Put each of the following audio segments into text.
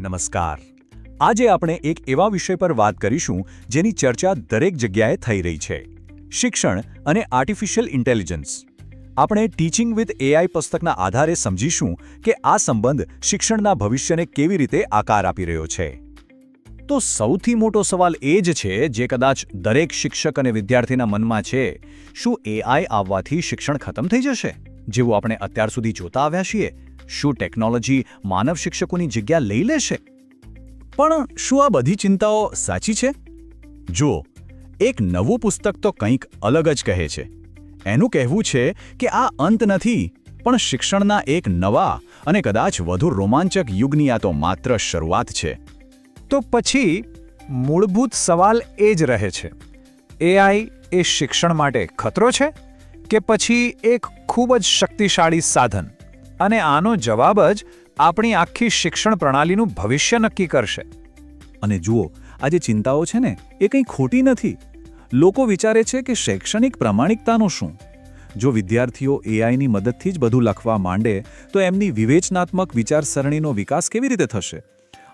નમસ્કાર. આજે આપણે એક એવા વિષય પર વાત કરીશું જેની ચર્ચા દરેક જગ્યાએ થઈ રહી છે. શિક્ષણ અને આર્ટિફિશિયલ ઇન્ટેલિજન્સ આપણે ટીચિંગ વિથ એઆઈ પુસ્તકના આધારે સમજીશું કે આ સંબંધ શિક્ષણના ભવિષ્યને કેવી રીતે આકાર આપી રહ્યો છે. તો સૌથી મોટો સવાલ એ જ છે જે કદાચ દરેક શિક્ષક અને વિદ્યાર્થીના મનમાં છે, શું એઆઈ આવવાથી શિક્ષણ ખતમ થઈ જશે? જેવું આપણે અત્યાર સુધી જોતા આવ્યા છીએ, શું ટેકનોલોજી માનવ શિક્ષકોની જગ્યા લઈ લેશે? પણ શું આ બધી ચિંતાઓ સાચી છે? જુઓ, એક નવું પુસ્તક તો કંઈક અલગ જ કહે છે. એનું કહેવું છે કે આ અંત નથી, પણ શિક્ષણના એક નવા અને કદાચ વધુ રોમાંચક યુગની આ તો માત્ર શરૂઆત છે. તો પછી, મૂળભૂત સવાલ એ જ રહે છે. એઆઈ એ શિક્ષણ માટે ખતરો છે? કે પછી એક ખૂબ જ શક્તિશાળી સાધન. અને આનો જવાબ જ આપણી આખી શિક્ષણ પ્રણાલીનું ભવિષ્ય નક્કી કરશે. અને જુઓ, આ જે ચિંતાઓ છે ને, એ કંઈ ખોટી નથી. લોકો વિચારે છે કે શૈક્ષણિક પ્રામાણિકતાનું શું? જો વિદ્યાર્થીઓ એઆઈની મદદથી જ બધું લખવા માંડે, તો એમની વિવેચનાત્મક વિચારસરણીનો વિકાસ કેવી રીતે થશે?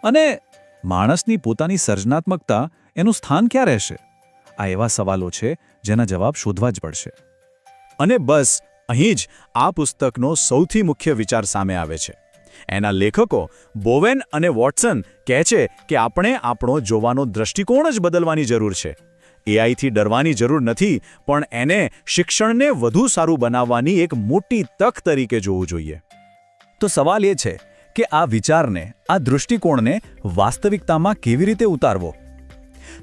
અને માણસની પોતાની સર્જનાત્મકતા એનું સ્થાન ક્યાં રહેશે? આ એવા સવાલો છે જેના જવાબ શોધવા જ પડશે. અને બસ, અહીં જ આ પુસ્તકનો સૌથી મુખ્ય વિચાર સામે આવે છે. એના લેખકો બોવેન અને વોટસન કહે છે કે આપણે આપણો જોવાનો દૃષ્ટિકોણ જ બદલવાની જરૂર છે. એઆઈથી ડરવાની જરૂર નથી, પણ એને શિક્ષણને વધુ સારું બનાવવાની એક મોટી તક તરીકે જોવું જોઈએ. તો સવાલ એ છે કે આ વિચારને, આ દૃષ્ટિકોણને વાસ્તવિકતામાં કેવી રીતે ઉતારવો?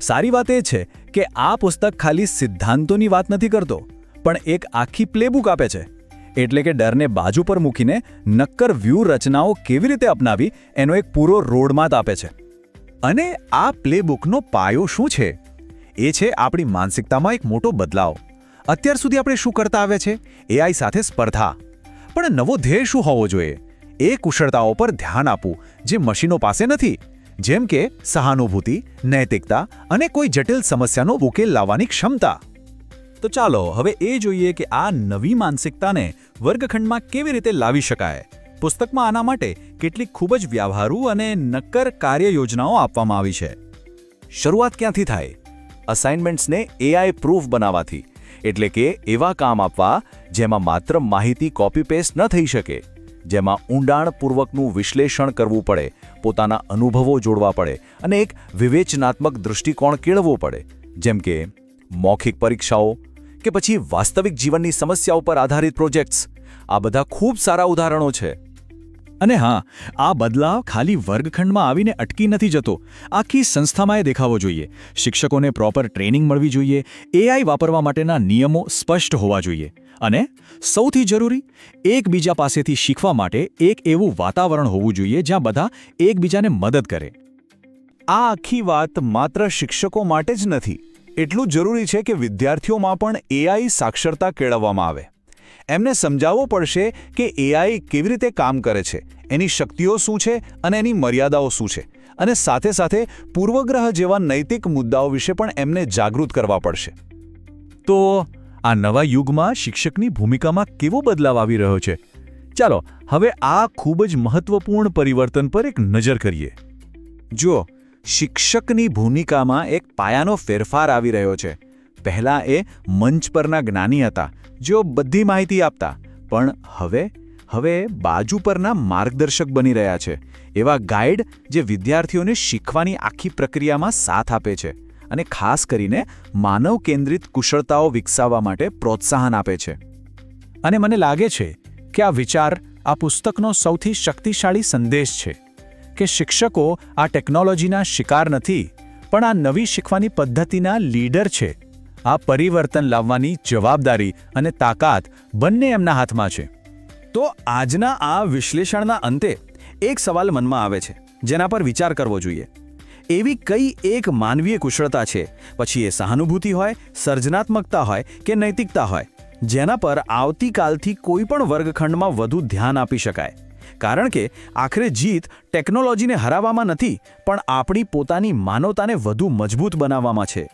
સારી વાત એ છે કે આ પુસ્તક ખાલી સિદ્ધાંતોની વાત નથી કરતો. પણ એક આખી પ્લેબુક આપે છે. એટલે કે ડરને બાજુ પર મૂકીને નક્કર વ્યૂહ રચનાઓ કેવી રીતે અપનાવી એનો એક પૂરો રોડમાત આપે છે. અને આ પ્લેબુકનો પાયો શું છે? એ છે આપણી માનસિકતામાં એક મોટો બદલાવ. અત્યાર સુધી આપણે શું કરતા આવ્યા છે? એઆઈ સાથે સ્પર્ધા. પણ નવો ધ્યેય શું હોવો જોઈએ? એ કુશળતાઓ પર ધ્યાન આપવું, જે મશીનો પાસે નથી. જેમ કે સહાનુભૂતિ, નૈતિકતા અને કોઈ જટિલ સમસ્યાનો ઉકેલ લાવવાની ક્ષમતા. તો ચાલો હવે એ જોઈએ કે આ નવી માનસિકતાને વર્ગખંડમાં કેવી રીતે લાવી શકાય. પુસ્તકમાં આના માટે કેટલીક ખૂબ જ વ્યવહારુ અને નક્કર કાર્ય યોજનાઓ આપવામાં આવી છે. શરૂઆત ક્યાંથી થાય? અસાઇનમેન્ટ્સને એઆઈ પ્રૂફ બનાવવાથી, એટલે કે એવા કામ આપવા જેમાં માત્ર માહિતી કોપી પેસ્ટ ન થઈ શકે, જેમાં ઊંડાણપૂર્વકનું વિશ્લેષણ કરવું પડે, પોતાના અનુભવો જોડવા પડે અને એક વિવેચનાત્મક દૃષ્ટિકોણ કેળવવો પડે. જેમ કે, મૌખિક પરીક્ષાઓ કે પછી વાસ્તવિક જીવનની સમસ્યાઓ પર આધારિત પ્રોજેક્ટ્સ. આ બધા ખૂબ સારા ઉદાહરણો છે. અને હા, આ બદલાવ ખાલી વર્ગખંડમાં આવીને અટકી નથી જતો. આખી સંસ્થામાં એ દેખાવો જોઈએ. શિક્ષકોને પ્રોપર ટ્રેનિંગ મળવી જોઈએ. એઆઈ વાપરવા માટેના નિયમો સ્પષ્ટ હોવા જોઈએ. અને સૌથી જરૂરી, એકબીજા પાસેથી શીખવા માટે એક એવું વાતાવરણ હોવું જોઈએ જ્યાં બધા એકબીજાને મદદ કરે. આ આખી વાત માત્ર શિક્ષકો માટે જ નથી. એટલું જરૂરી છે કે વિદ્યાર્થીઓમાં પણ એઆઈ સાક્ષરતા કેળવવામાં આવે. એમને સમજાવવો પડશે કે એઆઈ કેવી રીતે કામ કરે છે, એની શક્તિઓ શું છે અને એની મર્યાદાઓ શું છે. અને સાથે સાથે પૂર્વગ્રહ જેવા નૈતિક મુદ્દાઓ વિશે પણ એમને જાગૃત કરવા પડશે. તો આ નવા યુગમાં શિક્ષકની ભૂમિકામાં કેવો બદલાવ આવી રહ્યો છે? ચાલો, હવે આ ખૂબ જ મહત્વપૂર્ણ પરિવર્તન પર એક નજર કરીએ. જુઓ શિક્ષકની ભૂમિકામાં એક પાયાનો ફેરફાર આવી રહ્યો છે. પહેલાં એ મંચ પરના જ્ઞાની હતા, જેઓ બધી માહિતી આપતા, પણ હવે હવે બાજુ પરના માર્ગદર્શક બની રહ્યા છે. એવા ગાઈડ જે વિદ્યાર્થીઓને શીખવાની આખી પ્રક્રિયામાં સાથ આપે છે અને ખાસ કરીને માનવ કેન્દ્રિત કુશળતાઓ વિકસાવવા માટે પ્રોત્સાહન આપે છે. અને મને લાગે છે કે આ વિચાર આ પુસ્તકનો સૌથી શક્તિશાળી સંદેશ છે. કે શિક્ષકો આ ટેકનોલોજીના શિકાર નથી, પણ આ નવી શીખવાની પદ્ધતિના લીડર છે. આ પરિવર્તન લાવવાની જવાબદારી અને તાકાત બંને એમના હાથમાં છે. તો આજના આ વિશ્લેષણના અંતે એક સવાલ મનમાં આવે છે, જેના પર વિચાર કરવો જોઈએ. એવી કઈ એક માનવીય કુશળતા છે, પછી એ સહાનુભૂતિ હોય, સર્જનાત્મકતા હોય કે નૈતિકતા હોય, જેના પર આવતીકાલથી કોઈપણ વર્ગખંડમાં વધુ ધ્યાન આપી શકાય? કારણ કે આખરે જીત ટેકનોલોજીને હરાવવામાં નથી, પણ આપણી પોતાની માનવતાને વધુ મજબૂત બનાવવામાં છે.